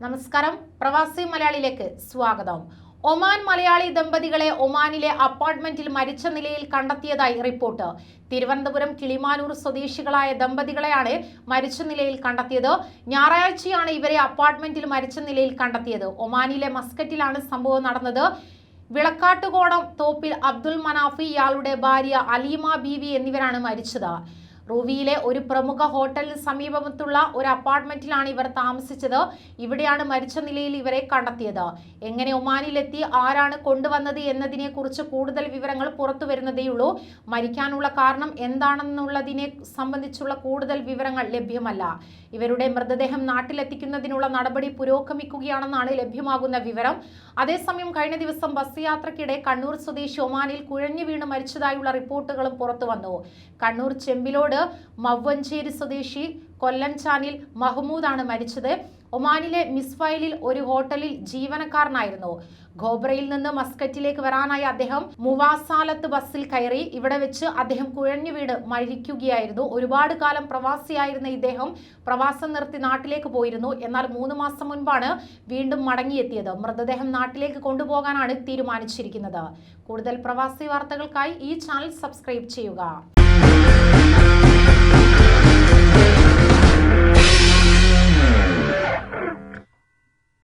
നമസ്കാരം. പ്രവാസി മലയാളിയിലേക്ക് സ്വാഗതം. ഒമാൻ മലയാളി ദമ്പതികളെ ഒമാനിലെ അപ്പാർട്ട്മെന്റിൽ മരിച്ച നിലയിൽ കണ്ടെത്തിയതായി റിപ്പോർട്ട്. തിരുവനന്തപുരം കിളിമാനൂർ സ്വദേശികളായ ദമ്പതികളെയാണ് മരിച്ച നിലയിൽ കണ്ടെത്തിയത്. ഞായറാഴ്ചയാണ് ഇവരെ അപ്പാർട്ട്മെന്റിൽ മരിച്ച നിലയിൽ കണ്ടെത്തിയത്. ഒമാനിലെ മസ്കറ്റിലാണ് സംഭവം നടന്നത്. വിളക്കാട്ടുകോണം തോപ്പിൽ അബ്ദുൽ മനാഫി ഇയാളുടെ ഭാര്യ അലീമ ബീവി എന്നിവരാണ് മരിച്ചത്. റൂവിയിലെ ഒരു പ്രമുഖ ഹോട്ടലിന് സമീപത്തുള്ള ഒരു അപ്പാർട്ട്മെന്റിലാണ് ഇവർ താമസിച്ചത്. ഇവിടെയാണ് മരിച്ച നിലയിൽ ഇവരെ കണ്ടെത്തിയത്. എങ്ങനെ ഒമാനിലെത്തി ആരാണ് കൊണ്ടുവന്നത് എന്നതിനെ കുറിച്ച് കൂടുതൽ വിവരങ്ങൾ പുറത്തു വരുന്നതേയുള്ളൂ. മരിക്കാനുള്ള കാരണം എന്താണെന്നുള്ളതിനെ സംബന്ധിച്ചുള്ള കൂടുതൽ വിവരങ്ങൾ ലഭ്യമല്ല. ഇവരുടെ മൃതദേഹം നാട്ടിലെത്തിക്കുന്നതിനുള്ള നടപടി പുരോഗമിക്കുകയാണെന്നാണ് ലഭ്യമാകുന്ന വിവരം. അതേസമയം കഴിഞ്ഞ ദിവസം ബസ് യാത്രക്കിടെ കണ്ണൂർ സ്വദേശി ഒമാനിൽ കുഴഞ്ഞു വീണ് മരിച്ചതായുള്ള റിപ്പോർട്ടുകളും പുറത്തു വന്നു. കണ്ണൂർ ചെമ്പിലോട് മവ്വഞ്ചേരി സ്വദേശി കൊല്ലംചാനിൽ മഹ്മൂദാണ് മരിച്ചത്. ഒമാനിലെ മിസ്ഫൈലിൽ ഒരു ഹോട്ടലിൽ ജീവനക്കാരനായിരുന്നു. ഖോബ്രയിൽ നിന്ന് മസ്കറ്റിലേക്ക് വരാനായി അദ്ദേഹം മുവാസാലത്ത് ബസ്സിൽ കയറി ഇവിടെ വെച്ച് അദ്ദേഹം കുഴഞ്ഞു വീട് മരിക്കുകയായിരുന്നു. ഒരുപാട് കാലം പ്രവാസിയായിരുന്ന ഇദ്ദേഹം പ്രവാസം നിർത്തി നാട്ടിലേക്ക് പോയിരുന്നു. എന്നാൽ മൂന്ന് മാസം മുൻപാണ് വീണ്ടും മടങ്ങിയെത്തിയത്. മൃതദേഹം നാട്ടിലേക്ക് കൊണ്ടുപോകാനാണ് തീരുമാനിച്ചിരിക്കുന്നത്. കൂടുതൽ പ്രവാസി വാർത്തകൾക്കായി ഈ ചാനൽ സബ്സ്ക്രൈബ് ചെയ്യുക.